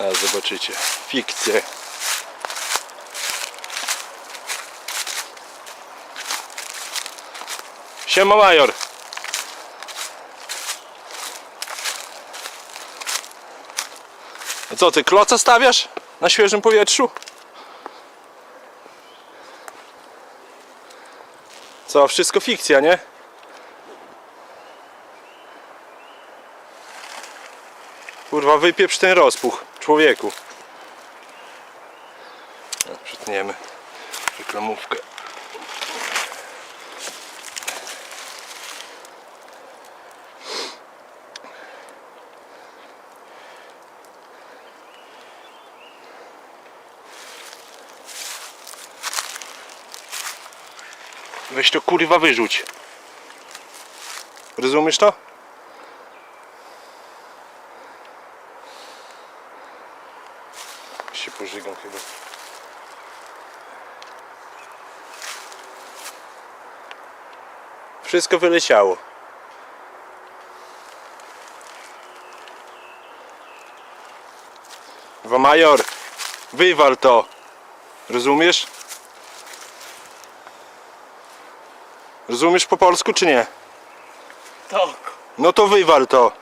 A zobaczycie. Fikcje. Siema major. A co ty, kloca stawiasz na świeżym powietrzu? Co, wszystko fikcja, nie? Kurwa, wypieprz ten rozpuch, człowieku. Przytniemy reklamówkę. Weź to kurwa wyrzuć. Rozumiesz to? Się pożygam chyba. Wszystko wyleciało. Wa major, wywal to. Rozumiesz? Rozumiesz po polsku czy nie? Tak. No to wywal to.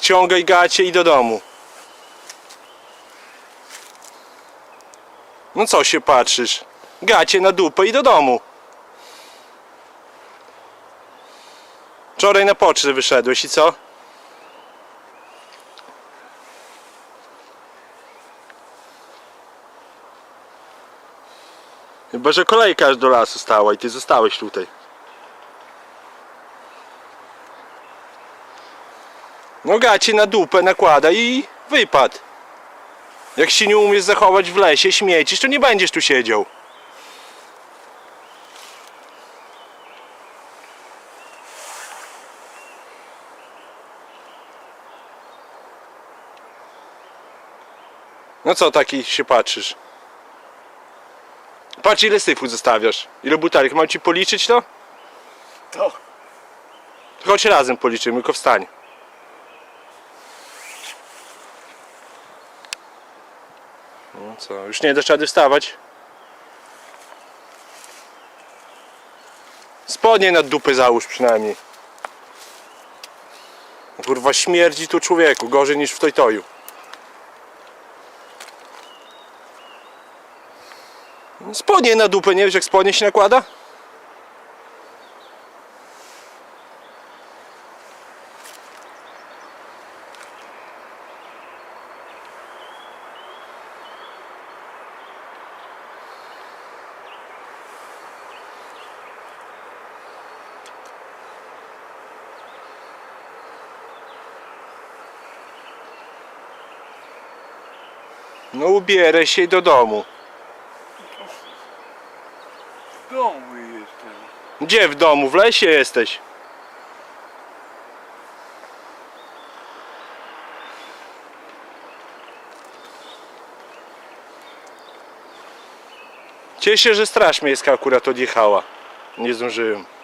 Ciągaj gacie i do domu. No co się patrzysz? Gacie na dupę i do domu. Wczoraj na pocztę wyszedłeś i co? Chyba, że kolejka aż do lasu stała i ty zostałeś tutaj. No gacie na dupę nakłada i wypad. Jak się nie umiesz zachować w lesie, śmiecisz, to nie będziesz tu siedział. No co taki się patrzysz? Patrz ile syfu zostawiasz. Ile butelek. Mam ci policzyć to? Tak. Chodź razem policzymy, tylko wstań. No co, już nie dasz rady wstawać? Spodnie na dupę załóż przynajmniej. Kurwa śmierdzi tu człowieku, gorzej niż w Tojtoju. Spodnie na dupę, nie wiesz jak spodnie się nakłada? No ubieraj się do domu. W domu jestem. Gdzie w domu? W lesie jesteś. Cieszę się, że straż miejska akurat odjechała. Nie zdążyłem.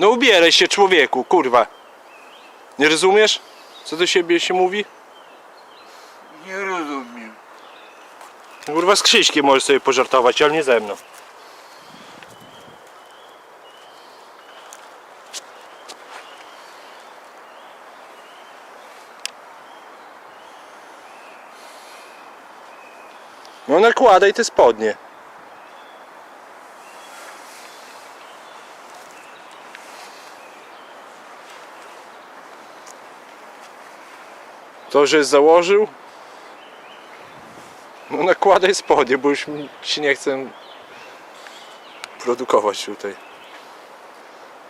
No ubieraj się człowieku, kurwa. Nie rozumiesz? Co do siebie się mówi? Nie rozumiem. Kurwa z Krzyśkiem możesz sobie pożartować, ale nie ze mną. No nakładaj te spodnie. To, że założył, no nakładaj spodnie, bo już się nie chcę produkować tutaj.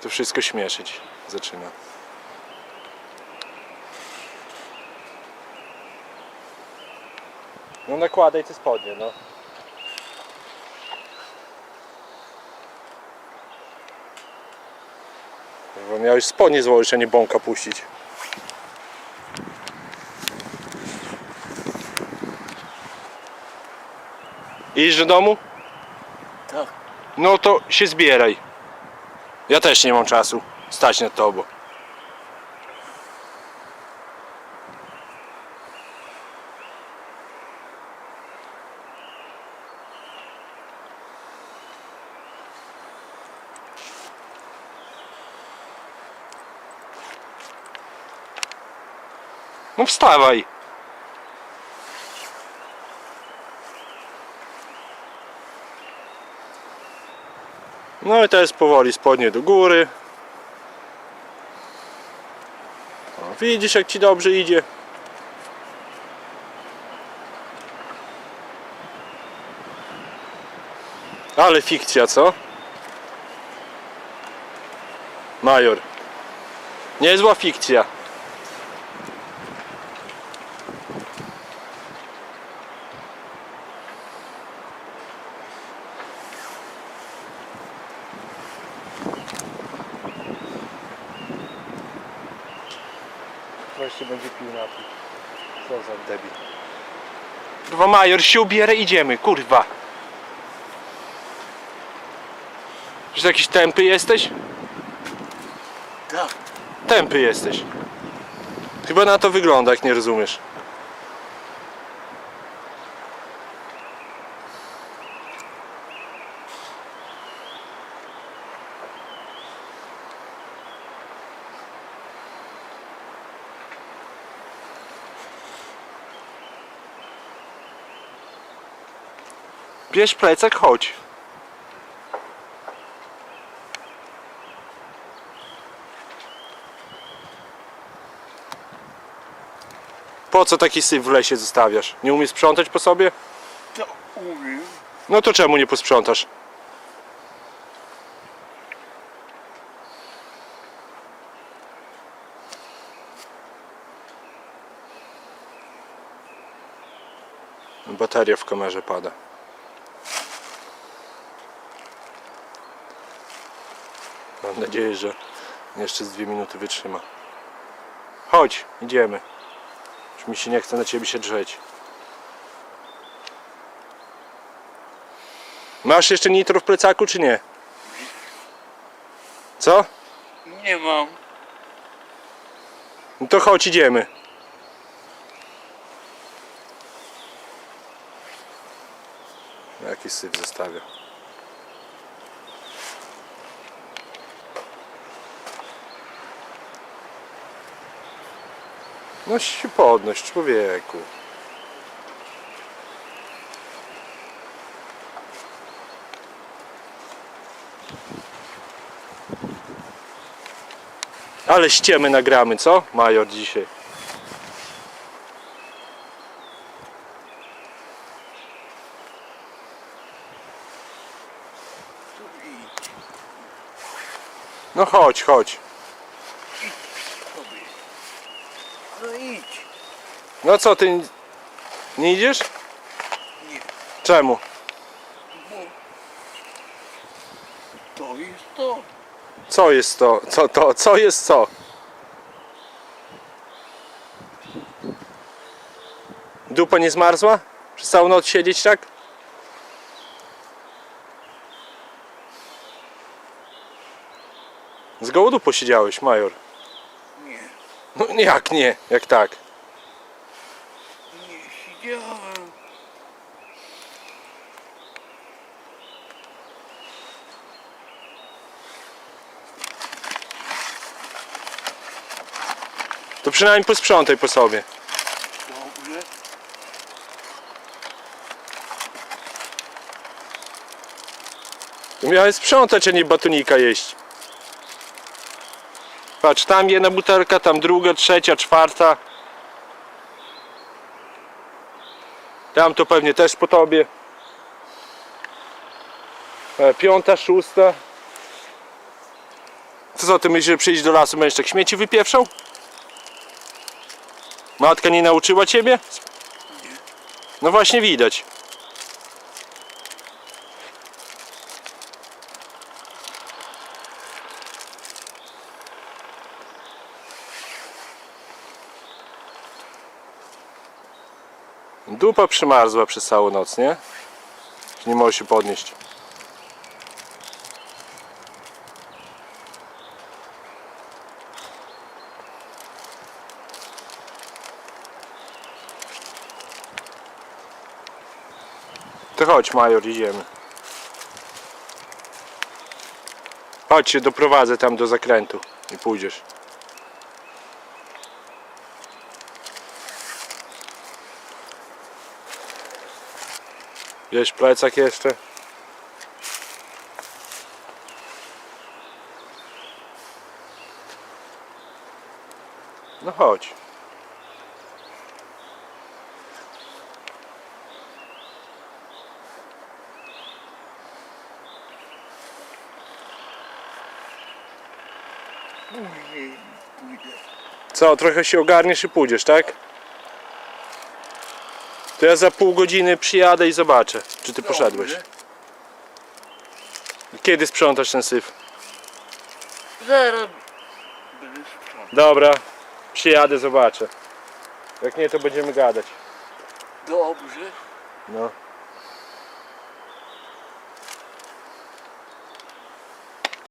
To wszystko śmieszyć zaczyna. No nakładaj te spodnie, no. Miałeś spodnie złożyć, a nie bąka puścić. Idziesz do domu? Tak. No to się zbieraj. Ja też nie mam czasu stać nad tobą. No wstawaj. No i teraz powoli spodnie do góry. O, widzisz jak ci dobrze idzie. Ale fikcja, co? Major. Niezła fikcja. Właśnie będzie pił napój. Co za debil. Kurwa major, się ubierę, idziemy, kurwa. Że jakiś tępy jesteś? Tak. Tępy jesteś. Chyba na to wygląda, jak nie rozumiesz. Bierz plecak, chodź. Po co taki syf w lesie zostawiasz? Nie umiesz sprzątać po sobie? To umiem. No to czemu nie posprzątasz? Bateria w kamerze pada. Mam nadzieję, że jeszcze z dwie minuty wytrzyma. Chodź, idziemy. Już mi się nie chce na ciebie się drzeć. Masz jeszcze nitro w plecaku, czy nie? Co? Nie mam. No to chodź, idziemy. Jaki syf zostawia. No się podnoś, człowieku. Ale ściemy nagramy, co? Major dzisiaj. No chodź, chodź. sobie. No idź. No co, ty nie idziesz? Nie. Czemu? To jest to. Co jest to? Co to? Co jest co? Dupa nie zmarzła? Przez całą noc siedzieć tak? Z gołodu posiedziałeś, major. Nie. No jak nie? Jak tak? To przynajmniej posprzątaj po sobie. Dobrze. To miałeś sprzątać, a nie batonika jeść. Patrz, tam jedna butelka, tam druga, trzecia, czwarta. Tam to pewnie też po tobie. E, Piąta, szósta. Co, ty myślisz, że przyjść do lasu będziesz tak śmieci wypieprzał? Matka nie nauczyła ciebie? No właśnie widać. Dupa przymarzła przez całą noc, nie? Nie możesz się podnieść. To chodź Major, idziemy. Chodź się doprowadzę tam do zakrętu i pójdziesz. Wiesz plecak jeszcze? No chodź. Co, trochę się ogarniesz i pójdziesz, tak? To ja za pół godziny przyjadę i zobaczę, czy ty poszedłeś. Kiedy sprzątasz ten syf? Zaraz. Dobra, przyjadę, zobaczę. Jak nie, to będziemy gadać. Dobrze. No.